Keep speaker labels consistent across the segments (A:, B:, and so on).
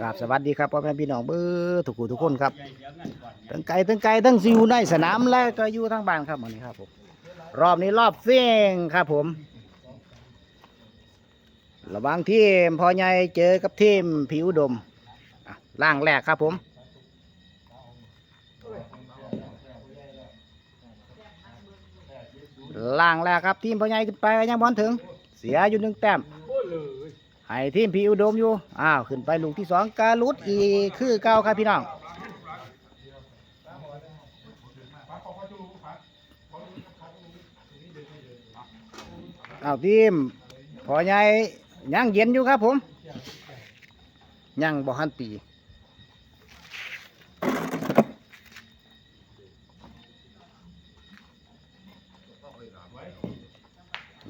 A: กราบสวัสดีครับพ่อแม่พี่น้องเบอร์ทุกผู้ทุกคนครับทั้งไกลทั้งไกลทั้งซิวในสนามและก็อยู่ทางบ้านครับวันนี้ครับผมรอบนี้รอบเสี่ยงครับผม ระวังทีมพอใหญ่เจอกับทีมผิวดมล่างแรกครับผมล่างแรกครับทีมพอใหญ่ขึ้นไปยังบอลถึง เสียอยู่หนึ่งแต้ม ให้ทีมพีอุดมอยู่อ้าวขึ้นไปลูกที่สองกาลุดอีกคือเก่าครับพี่น้องอ้าวทีมพอใหญ่ยังเย็นอยู่ครับผมยังบ่หันตี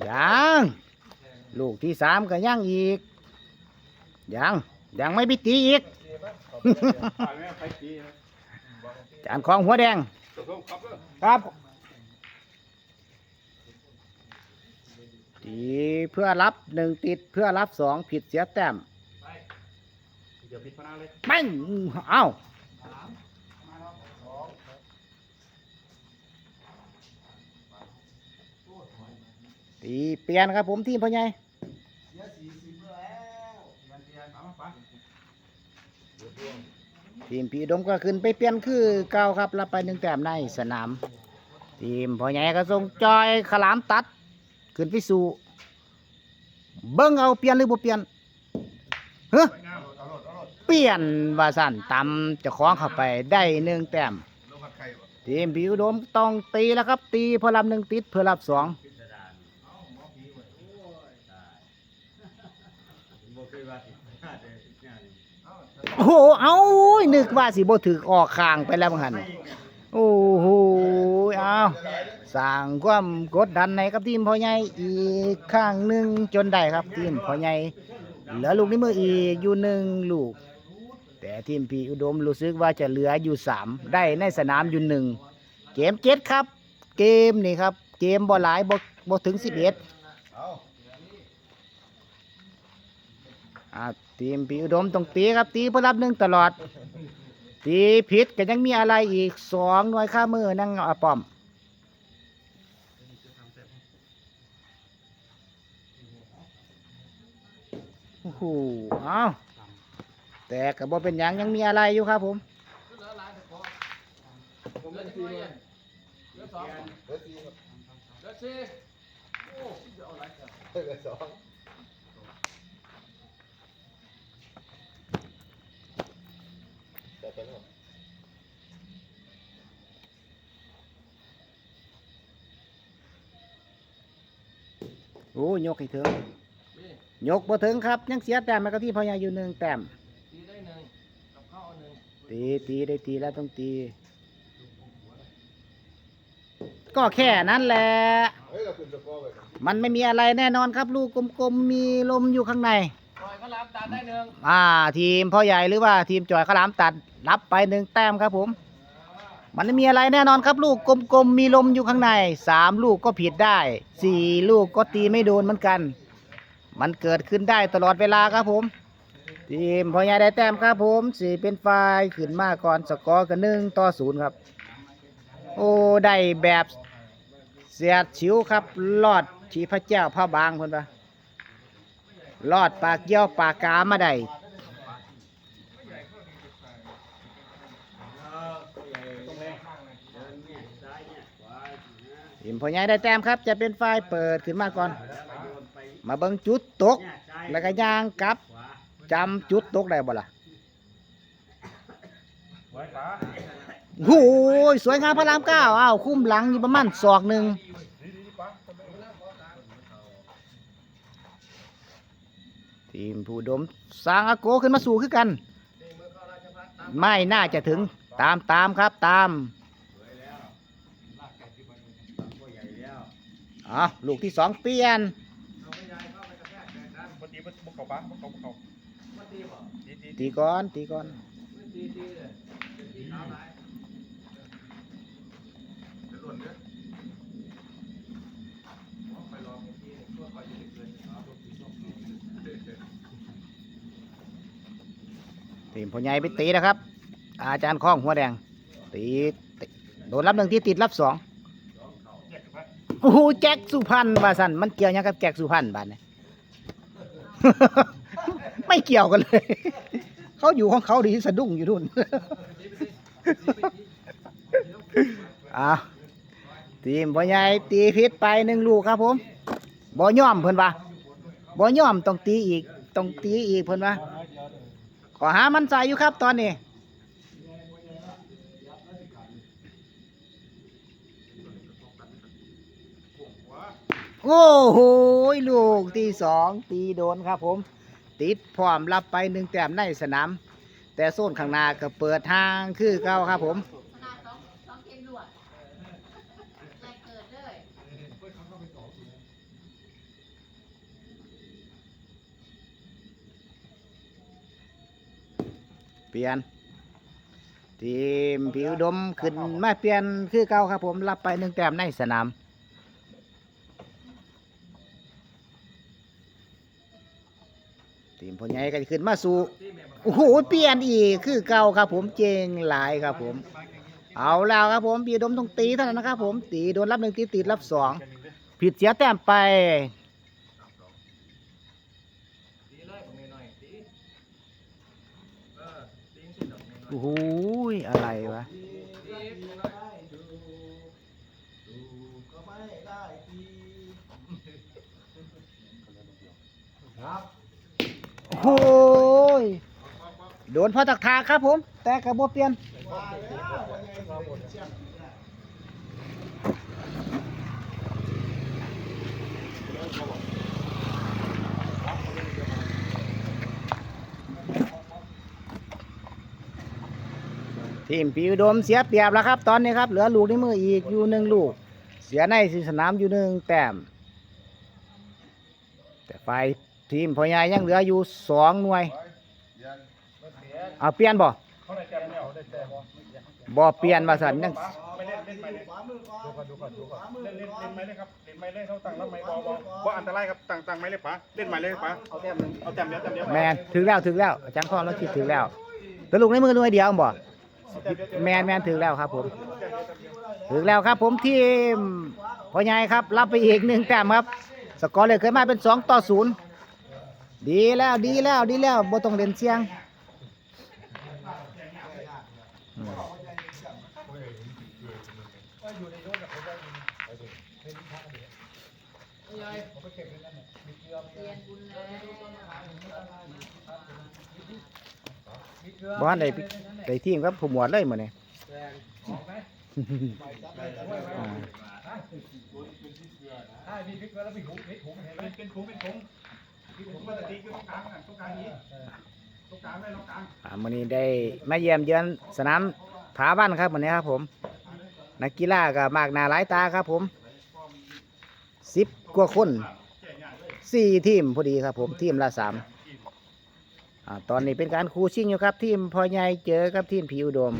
A: ยังลูกที่สามก็ยังอีก ยังยังไม่ไปตีอีกจานของหัวแดง ครับตีเพื่อรับหนึ่งติดเพื่อรับสองผิดเสียแต้มไม่เอ้าตีเปลี่ยนครับผมทีมพ่อใหญ่ ทีมพีดมก็ขึ้นไปเปลี่ยนคือเก่าครับรับไปหนึ่งแต้มในสนาม ทีมพ่อใหญ่ก็ส่งจอยขลามตัด ขึ้นไปสู่เบิ้งเอาเปลี่ยนหรือบ่เปลี่ยนเฮ้เปลี่ยนว่าสั่นตำจะคล้องเข้าไปได้หนึ่งแต้มทีมผิวโดมต้องตีแล้วครับ ตีเพื่อรับหนึ่งติดเพื่อรับสอง โอ้โหเอานึกว่าสิบ่ถือออกข้างไปแล้วบังหันโอ้โหเอาสร้างความกดดันในกับทีมพ่อใหญ่อีกข้างหนึ่งจนได้ครับทีมพ่อใหญ่เหลือลูกในมืออีกอยู่หนึ่งลูก แต่ทีมพีอุดมรู้สึกว่าจะเหลืออยู่สามได้ในสนามอยู่หนึ่งเกมเจ็ดครับ เกมนี่ครับ เกมบ่หลายบ่บ่ถึงสิบเอ็ดอ่า ทีมพีอุดมต้องตีครับตีเพื่อรับหนึ่งตลอด ตีผิดก็ยังมีอะไรอีกสองหน่วยค่ามือนั่งอป้อมโอ้โหเอาแต่กับบ่เป็นยังยังมีอะไรอยู่ครับผมโอ้ ยกให้ถึง ยกบ่ถึงครับ ยังเสียแต้มมาก็ที่พอยาอยู่หนึ่งแต้ม
B: ตีได้หนึ่งกับข้าวหนึ่ง
A: ตีตีได้ตีแล้วต้องตี ก็แค่นั้นแหละมันไม่มีอะไรแน่นอนครับ ลูกกลมๆมีลมอยู่ข้างใน
B: ปล่อยเขารับตัดได้หนึ่ง
A: อ่า ทีมพ่อใหญ่หรือว่าทีมจอยข้าวหลามตัด รับไปหนึ่งแต้มครับผม มันไม่มีอะไรแน่นอนครับ ลูกกลมๆมีลมอยู่ข้างในสามลูกก็ผิดได้สี่ลูกก็ตีไม่โดนเหมือนกัน มันเกิดขึ้นได้ตลอดเวลาครับผม ทีมพ่อใหญ่ได้แต้มครับผมสี่เป็นฝ่ายขึ้นมาก่อนสกอร์กันหนึ่งต่อศูนย์ครับ โอ้ได้แบบเสียดฉิวครับลอดชีพระเจ้าพระบางคนปะลอดปากเยี่ยวปากกามาได้ มพ่อใหญ่ได้แต้มครับ จะเป็นฝ่ายเปิดขึ้นมาก่อน มาเบิ่งจุดตก แล้วก็ย่างกลับจำจุดตกได้บ่ล่ะโอ้ยสวยงามพระรามเก้าอ้าวคุ้มหลังอยู่ประมาณศอกหนึ่งทีมผู้ดมสร้างอาโกขึ้นมาสู่คือกัน ไม่น่าจะถึงตามตามครับตาม อะลูกที่สองเปลี่ยน
C: ปฏิบัติบุกเข้าปะบุกเข้าบุกเข้า
B: มาตีบ่
C: ตีตี
A: ตีก่อนตีก่อน
B: ตีตีเลยตีเท้าไหน
C: จะหล่นเด้อ
B: ไปลองตีช่วยคอยจะเกินเอาลูกตีส้ม
A: พ่อใหญ่ไปตีนะครับ อาจารย์ข้องหัวแดงตีตีโดนรับหนึ่งที่ติดรับสอง โอ้โหแจ็คสุพรรณบาสันมันเกี่ยวยังกับแจ็คสุพรรณบาดเนี่ย ไม่เกี่ยวกันเลย เขาอยู่ของเขาดีสะดุ้งอยู่ทุนอ่าทีมพ่อใหญ่ตีพิษไปหนึ่งลูกครับผมบ่ย่อมเพิ่นว่าบ่ย่อมต้องตีอีกต้องตีอีกเพิ่นว่าขอหามันใจอยู่ครับตอนนี้ โอ้โหลูกที่สองตีโดนครับผม ติดพร้อมรับไปหนึ่งแต้มในสนาม แต่โซนข้างหน้าก็เปิดทางคือเก่าครับผม
D: เป
A: ลี่ยน ทีมผิวดมขึ้นมาเปลี่ยนคือเก่าครับผม รับไปหนึ่งแต้มในสนาม ทีมพอใหญ่ก็จะขึ้นมาสู่โอ้โหเปลี่ยนอีกคือเก่าครับ ผมเจงหลายครับผม เอาแล้วครับผมผิวดมต้องตีเท่านั้นนะครับ ผมตีโดนรับหนึ่งตีติดรับสองผิดเสียแต้มไป
B: ตีเลยผมหอยๆตีเออตีสิดอกหน่อย
A: โอ้โหอะไรวะ
B: ๆตีห น่อย
A: โอ้โหโดนพอตักทาครับผม แต่กระโบเปลี่ยนทีมปีอุดมเสียเปรียบแล้วครับ ตอนนี้ครับ เหลือลูกในมืออีกอยู่หนึ่งลูก เสียในสนามอยู่หนึ่งแต้ม แต่ฝ่าย ทีมพอใหญ่ยังเหลืออยู่สองหน่วย เอาเปลี่ยนบ่
C: เขาได้แต้มแล้วได้แต้มบ่
A: บ่เปลี่ยนมาสันยัง
C: ไม่เล่นเล่นไปเลยดูก่อนดูก่อนดูก่อนเล่นเล่นเล่นไม้เลยครับเล่นไม้เลยเขาตั้งรับไม้บอลบอลบ่อันตรายครับตั้งตั้งไม้เลยป๋าเล่นไม้เลยป๋าเอาแต้มหนึ่งเอาแต้มเดียวแต้มเดียว
A: แมนถึงแล้วถึงแล้วอาจารย์ข้อเราคิดถึงแล้วแต่ลูกในมือหน่วยเดียวบ่แมนแมนถึงแล้วครับผมถึงแล้วครับผมทีมพอใหญ่ครับ รับไปอีกหนึ่งแต้มครับ สกอร์เลยเคยมาเป็นสองต่อศูนย์ ดีแล้วดีแล้วดีแล้วบ่ต้องเล่นเสียง
D: บ้า
A: นใดใดทีมครับผมหวดเลยมดเนี่ย
C: ใช่พี่พลิกแล้วพี่หุงพลิกหุงเห็นไหมเป็นถุงเป็นถุง พลิกถุงมาแต่ตีคือตรงกลางอะตรงกลางนี้ตรงกลางไม่ตรงกลาง
A: อ่าวันนี้ได้มาเยี่ยมเยือนสนามผาบ้านครับวันนี้ครับผม นักกีฬาก็มากหน้าหลายตาครับผมสิบกว่าคนสี่ทีมพอดีครับผมทีมละสามอ่าตอนนี้เป็นการคู่ชิงอยู่ครับ ทีมพอใหญ่เจอกับทีมผิวโดม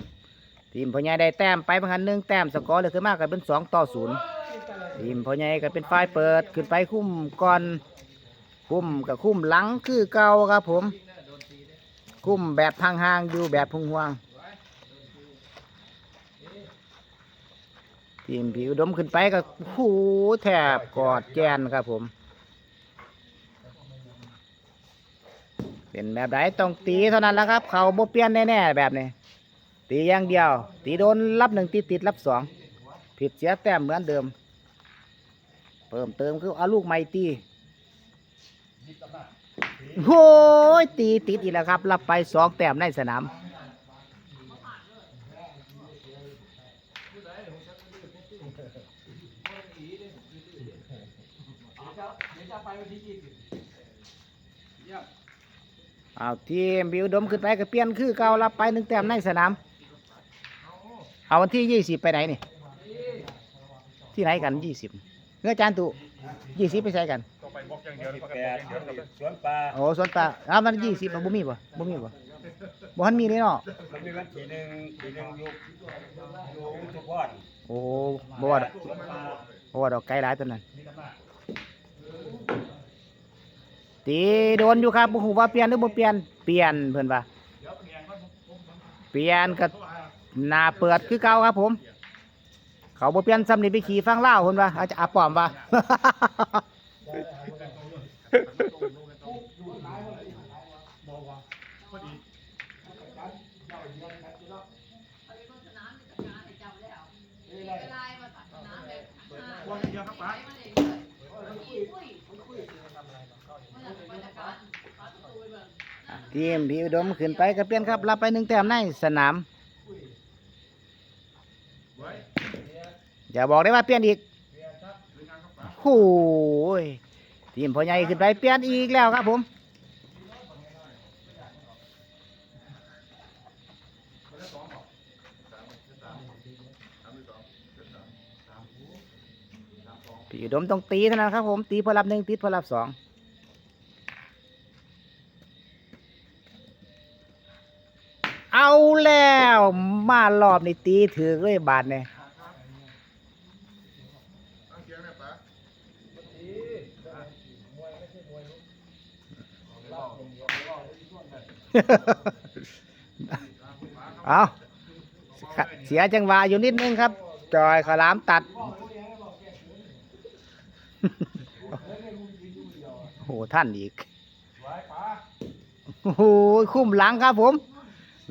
A: ทีมพอใหญ่ได้แต้มไปบางคันหนึ่งแต้มสกอร์เลยขึ้นมากกันเป็นสองต่อศูนย์ทีมพอใหญ่ก็เป็นฝ่ายเปิดขึ้นไปคุ้มก่อน คุ้มกับคุ้มหลังคือเก่าครับผม คุ้มแบบห่างๆอยู่แบบพุงห่วงทีมผิวดมขึ้นไปก็หูแทบกอดแกนครับผม เป็นแบบไหนต้องตีเท่านั้นแล้วครับ เขาโบเปียนแน่ๆแบบนี้ ตีอย่างเดียว ตีโดนรับหนึ่งตีติดรับสองผิดเสียแต้มเหมือนเดิม เพิ่มเติมคือเอาลูกใหม่ตี โอ้ยตีติดอีกแล้วครับ รับไปสองแต้มในสนามเอาทีมบิวดมขึ้นไปก็เปลี่ยนคือเก่ารับไปหนึ่งแต้มในสนาม เอาวันที่ยี่สิบไปไหนนี่ ที่ไหนกันยี่สิบเงือจานตุยี่สิบไปใส่กัน
C: ไปบอกอย่างเดียวประกันบอกอย่างเดียวครับ
E: สวนปลา
A: โอ้สวนตาอ้าวมันยี่สิบบ่มีบ่บ่มีบ่บ่ทันมีเลยเนาะ
E: มันมีวันทีหนึ่งทีหนึ่งอยู่อยู่ทุกวัน
A: โอ้บ่ว่าดอกบ่ว่าดอกไกลหลายตัวนั้นตีโดนอยู่ครับบ่ฮู้ว่าเปลี่ยนหรือบ่เปลี่ยนเปลี่ยนเพิ่นว่า
C: เดี๋ยวเมียเขา
A: เปลี่ยนกับหนาเปิดคือเก่าครับผม เขาบ่เปลี่ยนซ้ำนี่ไปขี่ฟังเล่าวคนว่าอาจจะอาปอมว่า
D: เอาไปบนสนามจัดการให้เจ้าแล้วมีเวลามาตัดสนามแบบห้า
C: วันเดียวครับป๋า
D: ไปมาเลยเลยคุยคุยคุยมันจะเป็นจัดการปาประตูไปเบิ่ง
A: ทีมพี่อุดมขึ้นไปก็เปียนครับ รับไปหนึ่งแต้มในสนาม อย่าบอกได้ว่าเปลี่ยนอีก โอ้ยทีมพ่อใหญ่ขึ้นไปเปลี่ยนอีกแล้วครับผมพี่อุดมต้องตีเท่านั้นครับผมตีพอรับหนึ่งตีพอรับสองเอาแล้วมารอบนี้ตีถือเลยบาทเนี่ย
B: ตั้งเสียงนะป๋า
A: เอาเสียจังหวะอยู่นิดนึงครับ จอยขลามตัด โอ้โหท่านอีก โอ้โหคุ้มหลังครับผม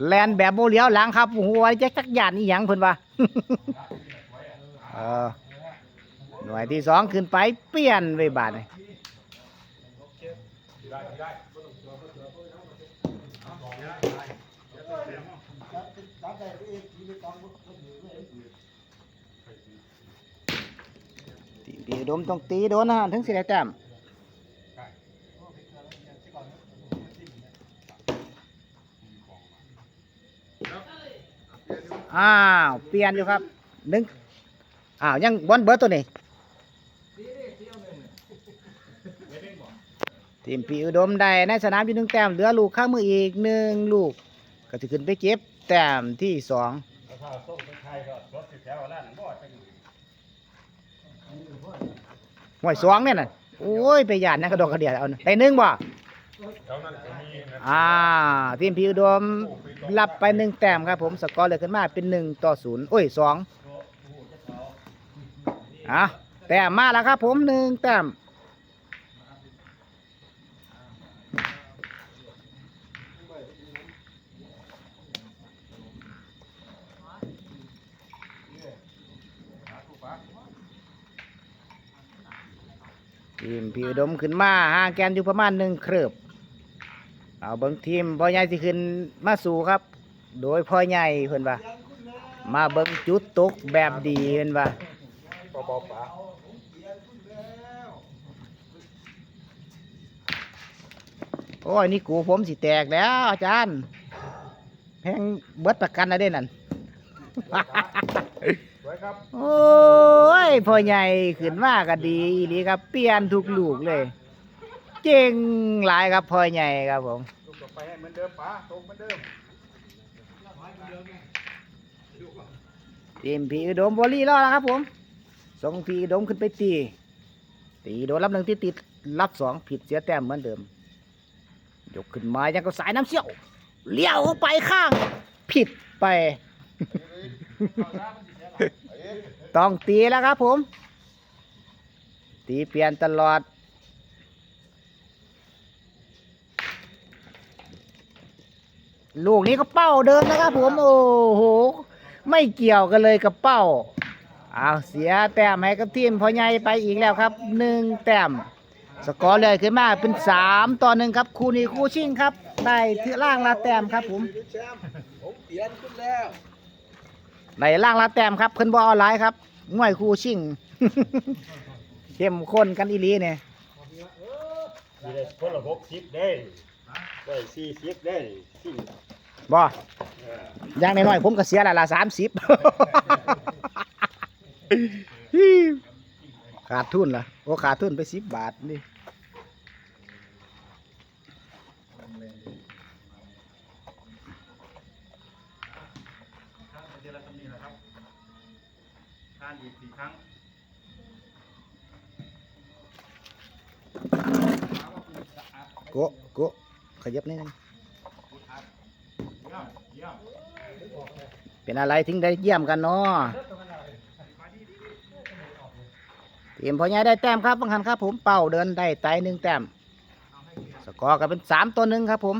A: แลนแบบโบเลียวหลังครับโอ้โหแจ็คจักยานนี่ยังเพิ่นว่าหน่วยที่สองขึ้นไปเปลี่ยนไว้บาทนี่
C: ได้ ได้
A: ตีปีอุดมต้องตีโดนนะฮะถึงสิได้แต้มอ้าวเปลี่ยนอยู่ครับหนึ่งอ้าวยังบอลเบิร์ดตัวนี้
B: ตีดิเที่ยวหนึ่งไม่เล่นบอก
A: ทีมปีอุดมได้ในสนามอยู่หนึ่งแต้มเหลือลูกข้างมืออีกหนึ่งลูกก็จะขึ้นไปเก็บแต้มที่สอง
C: ถ้าส่งไปไทยก็รถสิบแถวแล้วนั่นบ่จัง
A: หวยสองเนี่ยน่ะโอ้ยไปหยาดนะกระดกกระเดียดเอาน่ะได้หนึ่งบ่อ่าทีมพีอุดมรับไปหนึ่งแต้มครับผมสกอร์เลยขึ้นมาเป็นหนึ่งต่อศูนย์โอ้ยสองอะแต้มมาแล้วครับผมหนึ่งแต้ม ดมขึ้นมาห่างแกนอยู่ประมาณหนึ่งเครือบเอาเบิ้งทีมพ่อใหญ่ที่ขึ้นมาสู่ครับ โดยพ่อใหญ่เพิ่นว่ามาเบิ้งจุดตกแบบดีเพิ่นว่า
C: บ่บ่ป๋า
A: โอ้ยนี่กูผมสิแตกแล้วอาจารย์แพงเบิดประกันนะเด้นั่น โอ้ยพ่อใหญ่ขึ้นมาก็ดีอีหลีครับ เปลี่ยนทุกลูกเลยเก่งหลายครับพ่อใหญ่ครับผม
C: ลูกต่อไปให้เหมือนเดิมป๋าตรงเหมือนเดิม
A: ทีมพีอุดมบอลลี่รอดแล้วครับผมส่งพีอุดมขึ้นไปตี ตีโดนรับหนึ่งที่ติดรับสองผิดเสียแต้มเหมือนเดิม ยกขึ้นมายังก็สายน้ำเชี่ยวเลี้ยวออกไปข้าง ผิดไป ต้องตีแล้วครับผม ตีเปลี่ยนตลอด ลูกนี้ก็เป้าเดิมนะครับผม โอ้โห ไม่เกี่ยวกันเลยกับเป้าเอาเสียแต้มให้กับทีมพ่อใหญ่ไปอีกแล้วครับหนึ่งแต้มสกอร์เลยขึ้นมาเป็นสามต่อหนึ่งครับคู่นี้คู่ชิงครับ ได้ที่ล่างละแต้มครับผม
E: ผมเปลี่ยนขึ้นแล้ว
A: ในล่างละแต้มครับเพิ่นบอออนไลน์ครับงวยคู่ชิงเข้มข้นกันอีหลีเนี่ย
C: มีได้คนละ60ได้ได้40ได้สิ
A: บออย่างน้อยๆผมก็เสียละละสามสิบ ขาดทุนละโอ้ขาดทุนไปสิบบาทนี่
C: ทานเดือนละตำนี้นะครับทานอีกสี่ครั้ง
A: โกะโกะขยับนิดนึง
C: เยี่เป็
A: นอะไรถึงได้เยี่ยมกันเนาะทีมพอใหญ่ได้แต้มครับบังหันครับ ผมเป่าเดินได้ไตหนึ่งแต้มสกอร์ก็เป็นสามต่อหนึ่งครับ ผม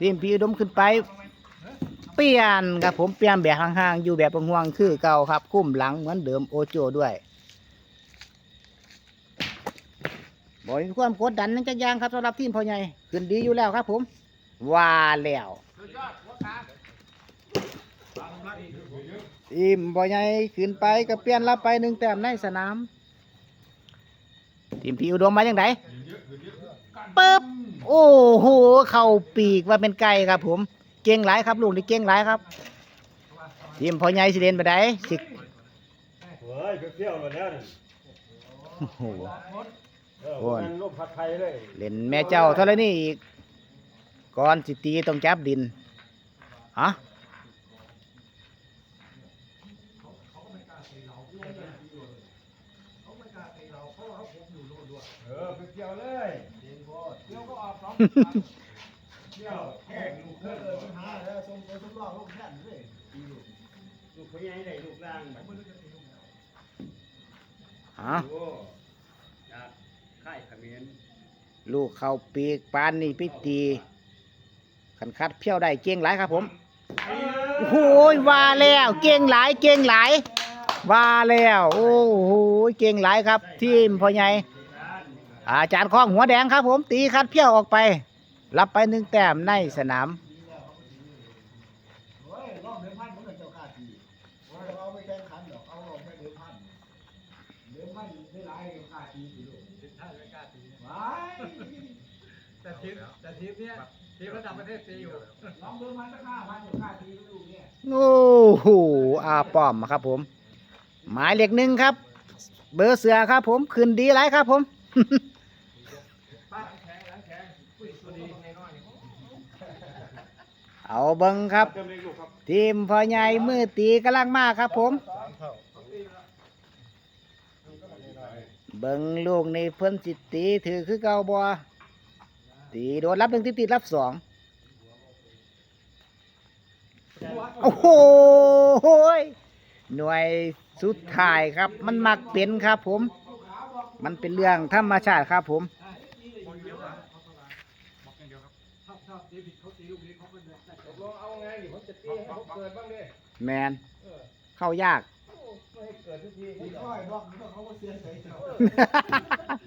A: ทีมพีอุดมขึ้นไป เปลี่ยนครับผมเปลี่ยนแบบห่างๆอยู่แบบห่วงคือเก่าครับ คุ้มหลังเหมือนเดิมโอโจด้วยบอยความกดดันนั่นจักยางครับสำหรับทีมพ่อใหญ่ขึ้นดีอยู่แล้วครับผมว่าแล้วทีมพ่อใหญ่ขึ้นไปก็เปลี่ยนรับไปหนึ่งแต้มในสนามทีมพี่อุดมมาอย่างไรปึ๊บโอ้โห เข่าปีกว่าเป็นไก่ครับผม เก่งหลายครับลูกนี่เก่งหลายครับทีมพ่อใหญ่สิเด่นไปได้สิ
E: เฮ้ยเปรี้ยวๆหมดแล้วนี่
A: โอ้โห
E: เออมันลมพัดไทยเลย
A: เล่นแม่เจ้าเท่าไรนี่อีกก่อนสิตีต้องจับดินฮะ
E: เออเปรี้ยวเลยเปรี้ยวก็ออกสอง เปรี้ยวแห้งลูกเออปัญหาแล้วส่งไปส่งรอบลูกแค่นเลยลูกพญายได้ลูกล่างแบบ
A: ฮะ
E: โอ้จากค่ายเขมร
A: ลูกเขาปีกปานนี่ไปตีขันคัดเพี้ยวได้เก่งหลายครับผมโอ้โหว่าแล้วเก่งหลายเก่งหลายว่าแล้ว โอ้โหเก่งหลายครับ ทีมพ่อใหญ่อาจารย์คล้องหัวแดงครับผมตีคัดเพี้ยวออกไป รับไปหนึ่งแต้มในสนาม
E: แต่
F: ทีมแต่ทีมเนี้ยทีมระดับประเทศตีอยู่
E: ลองเดิมพันสักห้าพันอยู่ข้าทีลูกเนี่ย
A: โอ้โหอาป้อมครับผม หมายเลขหนึ่งครับ เบอร์เสือครับผมขึ้นดีไรครับผม
F: ป้าแข็งหลังแข็งปุ้ยตัวดีน้อย
A: เอาเบิงครับ ทีมพ่อใหญ่มือตีกำลังมาครับผม เบิงลูกในเพิ่นสิตีถือคือเก่าบัวตีโดนรับหนึ่งติดติดรับสองโอ้โหหน่วยสุดท้ายครับ มันมักเป็นครับผม มันเป็นเรื่องธรรมชาติครับผม
F: ก
E: ลงเอาไงดิผมจะตีให้ผมเกิดบ้างดิ
A: แมนเข้ายาก
E: ไม่ให้เกิดทุกทีผมค่อยบอกมันก็เขาก็เสียใจเจ้า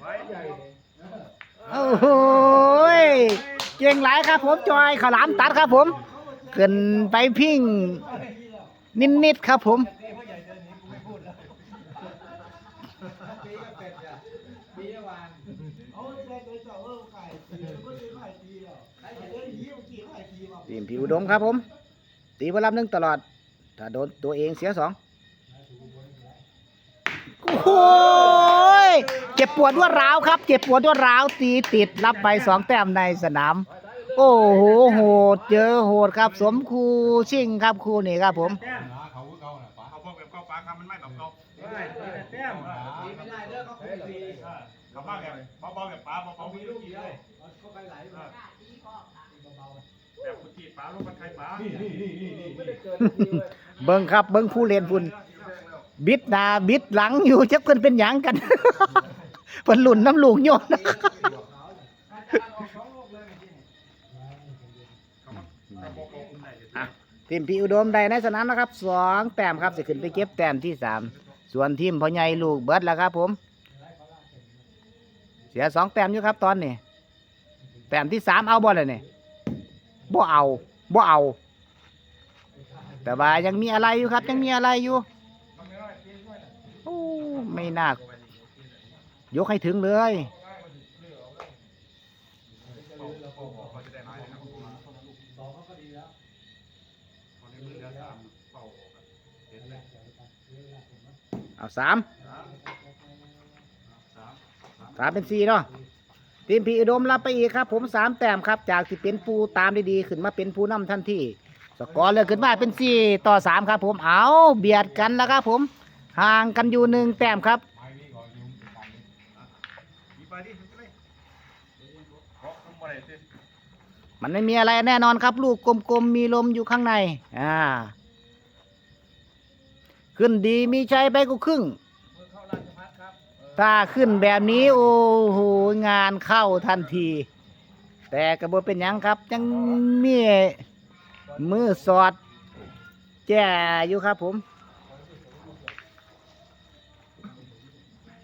E: ไว้ใหญ่เลย
A: โอ้โหยเก่งหลายครับผมจอยขาวหลามตัดครับผมขึ้นไปพิงนิดๆครับผม
F: ตีพ่อใหญ่เดินหนีกูไม่พูดแล้วตีก็เป็ดอะตีเมื่อวาน
E: เอาใจใจเจ้าเออไก่ตีก็ตีไก่ตีแล้วไอ้เดินหนีเมื่อกี้ไก่ตีมา
A: ทีมผิวดมครับผม ตีพลับหนึ่งตลอด ถ้าโดนตัวเองเสียสองโอ้ยเจ็บปวดรวดร้าวครับ เจ็บปวดรวดร้าวตีติดรับไปสองแต้มในสนาม โอ้โหโหดเจอโหดครับ สมคูชิงครับครูนี่ครับผม
C: เขาบอกแบบเข้าปากคำมันไม่ตอบโต้
E: แต้ม
F: ตีไม่ได้เด้อเขาคงตี
C: เขาบ้าแบบเบาๆแบบป้าเบาๆมีลูกอีกเลย
F: เขาไปไหลมา
C: แบบคุณจีป้าลูกมันใครป้า
E: ไม่ได้เกิดทุกทีเลย
A: เบิ้งครับ เบิ้งผู้เล่นพุ่นบิดหน้าบิดหลังอยู่จักเพิ่นเป็นหยังกัน เพิ่นหลุ่นน้ำลูกโยน
F: อาจารย์ออกสองลูกเลยเมื่อกี้เนี่ย
A: ทีมพี่อุดมได้ในสนามนะครับสองแต้มครับจะขึ้นไปเก็บแต้มที่สามส่วนทีมพ่อใหญ่ลูกเบิดแล้วครับผม เสียสองแต้มอยู่ครับตอนนี้แต้มที่สามเอาบ่เลยนี่ บ่เอาบ่เอา แต่ว่ายังมีอะไรอยู่ครับ ยังมีอะไรอยู่โอ้ไม่น่ายกให้ถึงเลย
C: เอามเป่าเห็นเลย
A: เอาสามสามเป็นสี่เนาะ ทีมพี่อุดมรับไปอีกครับ ผมสามแต้มครับจากที่เป็นปูตามได้ดีขึ้นมาเป็นผู้นำทันทีสกอร์เลยขึ้นมาเป็นสี่ต่อสามครับ ผมเอาเบียดกันแล้วครับ ผมห่างกันอยู่หนึ่งแต้มครับ
C: มั
A: นไม่มีอะไรแน่นอนครับ ลูกกลมๆมีลมอยู่ข้างในอ่าขึ้นดีมีใจไปกูครึ่ง ถ้าขึ้นแบบนี้โอ้โหงานเข้าทันที แต่กระบเป็นหยังครับ ยังมีมือสอด แจ้อยู่ครับผม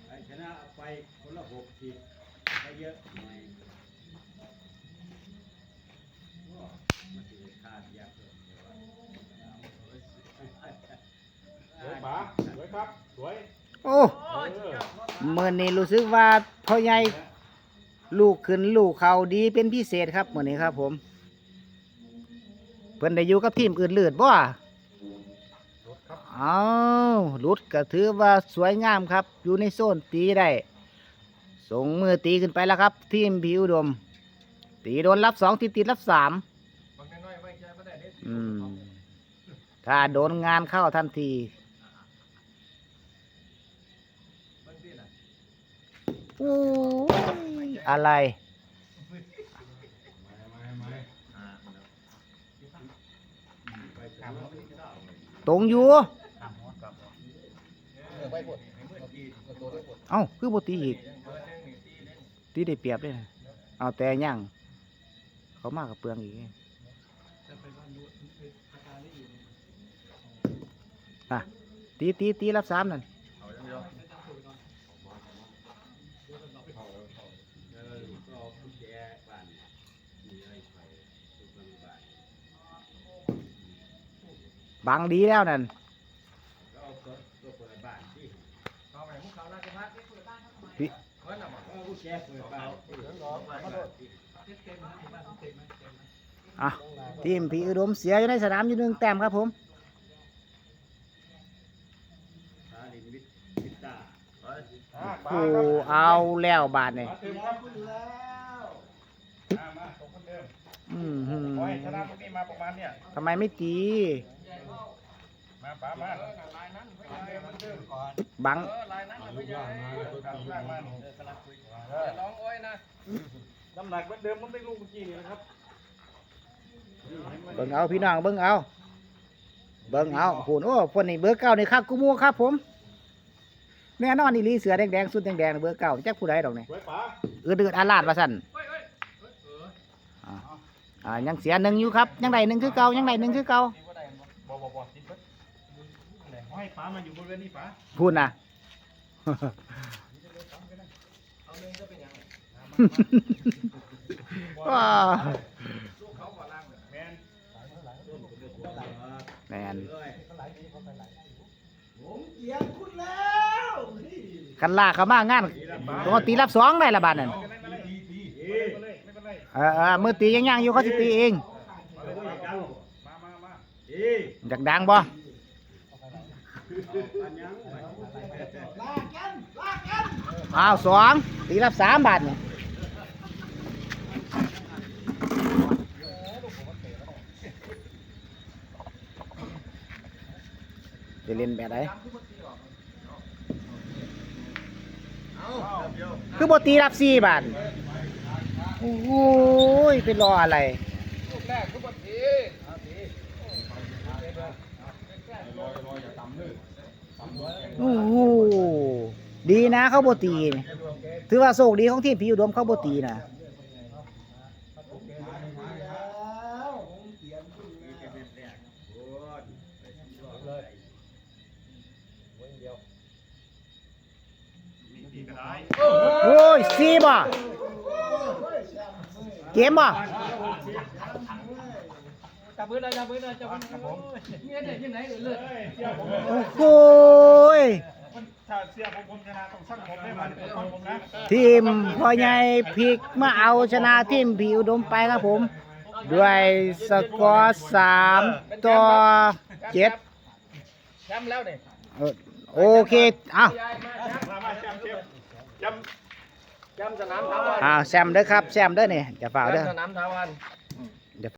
E: ไอ้ชนะเอาไปคนละหกสิบได้เยอะหน่อยโอ้มันสิได้ขาดยากเกินเดี๋ยวว่า
C: สวยป๋าสวยครับ สวย
A: โอ้ เมื่อนี้รู้สึกว่าพ่อใหญ่ลูกขึ้นลูกเขาดีเป็นพิเศษครับเมื่อนี้ครับผม เพิ่นได้อยู่กับทีมอื่นเลือดบ่เอาหลุดก็ถือว่าสวยงามครับ อยู่ในโซนตีได้ ส่งมือตีขึ้นไปแล้วครับ ทีมผิวดม ตีโดนรับสองตีติดรับสาม
F: บางน้อยๆไม่ใช่ไม่ได้เด็ด
A: อืมถ้าโดนงานเข้าทันที
F: บางทีน่ะ
A: โอ้ยอะไร ตรงอยู่ เอ้า คือบตีอีก
F: เบอร์หนึ่งนี่ตีเล่น
A: ตีได้เปรียบเลยนะเอาแต่ย่าง เขามากกับเปลืองอีกอะตีตีตีรับสามนั่น
B: เอาอย่างเดียว
E: เออก็เอากุญแจบ้านมีอะไรไปทุกลำบาก
A: บังดีแล้วนั่น
E: ก็เอาตัวตัวเปิดบ้านที่
F: เข้าไปมุกเขาราชพัฒน์
A: พี่
F: เมื่อน่ะบอก
E: ก็เอากุญแจเปิดบ้านที่
F: เต็มเต็มนะที่บ้านเต็มนะเต็มนะ
A: อะทีมพีอุดมเสียอยู่ในสนามอยู่หนึ่งแต้มครับผม
E: สาลินวิทย์วิทย์ตา
B: ไป
C: อ่าป๋า
A: โอ้
C: ครับ
A: เอาแล้วบาทเนี่ย
C: มาเติมครับอ่ามาส่งคนเดิม
A: อืมหื
C: ขอให้ชนะ
A: ม
C: พวกนี้มาประมาณเนี่ย
A: ทำไมไม่ตี
C: มาป๋ามา
A: บัง
F: ลายนั้นน่ะไม่ใช่
C: ครับล่างมา
F: เออกำลังอ้อยนะ
C: น้ำหนักเหมือนเดิมมันได้ลูกเมื่อกี้นี่นะครับ
A: เบิ่งเอาพี่น้องเบิ่งเอาเบิ่งเอาโหนโอ้คนนี้เบอร์เก้านี่คักกูมูครับผม แน่นอนนี่ลีเสือแดงๆสุดแดงๆเบอร์เก้าจักผู้ใดดอกนี่
C: สวยป๋า
A: อืดๆอาลาดว่าสั่น
F: เฮ้ยเฮ้ยเฮ้ยเออ
A: อ่ายังเสียหนึ่งอยู่ครับยังได้หนึ่งคือเก่ายังได้หนึ่งคือเก่า
F: ตีว่าได้บ่
C: บ่บ่บ่ติดเบิดขอให้ป๋ามาอยู่บริเวณนี้ป๋า
A: พูดนะ
F: เอาหนึ่งก็เป็นยังไง
A: ว้า
F: ลูกเขาก่อล่างเลย
C: แมน
A: แมน
E: เลยผมเกลียดคุณแล้ว
A: กันลากเขามางานตัวตีรับสองได้ละบาทนั่น
C: เมื่
A: ออเออมือตียังย่างอยู่เขาสิตีเอง
E: อ
A: ยากดังบ่
E: อ้า
A: วสองตีรับสามบาทเนี่ยจะเล่นแบบไหน คือบตีรับสี่บาทโอ้โหยไปรออะไร
F: ลูกแรกทุกวันที
A: โอ้โหดีนะเขาบตี ถือว่าโชคดีของทีมพี่อุดมเขาบตีนะ
C: ดีก็ได้
A: โีบ่เกมบ่
F: จับมือเลยจับมือเลยจับมือเนี่ยเด็กที่ไหนเล
C: ยเสียผม
A: โอ้ย
C: ถ้าเสียผมผมชนะต้องสั่งผมไนคนผมนะ
A: ทีมพ่อใหญ่พิกมาเอาชนะทีมพี่อุดมไปครับผม ด้วยสกอร์สามต่อเจ็ด
F: แชมป์แล้วเนี่ย
A: โอเคเอ้า
F: ยายมา แชมป์
C: มามาจำเจ็บจ
F: แชมป์สนามถาวร
A: อ้าวแซมเด้อครับแซมเด้อนี่อย่าฝ่า
F: แช
A: เด้อ
F: มป์สนามถาวร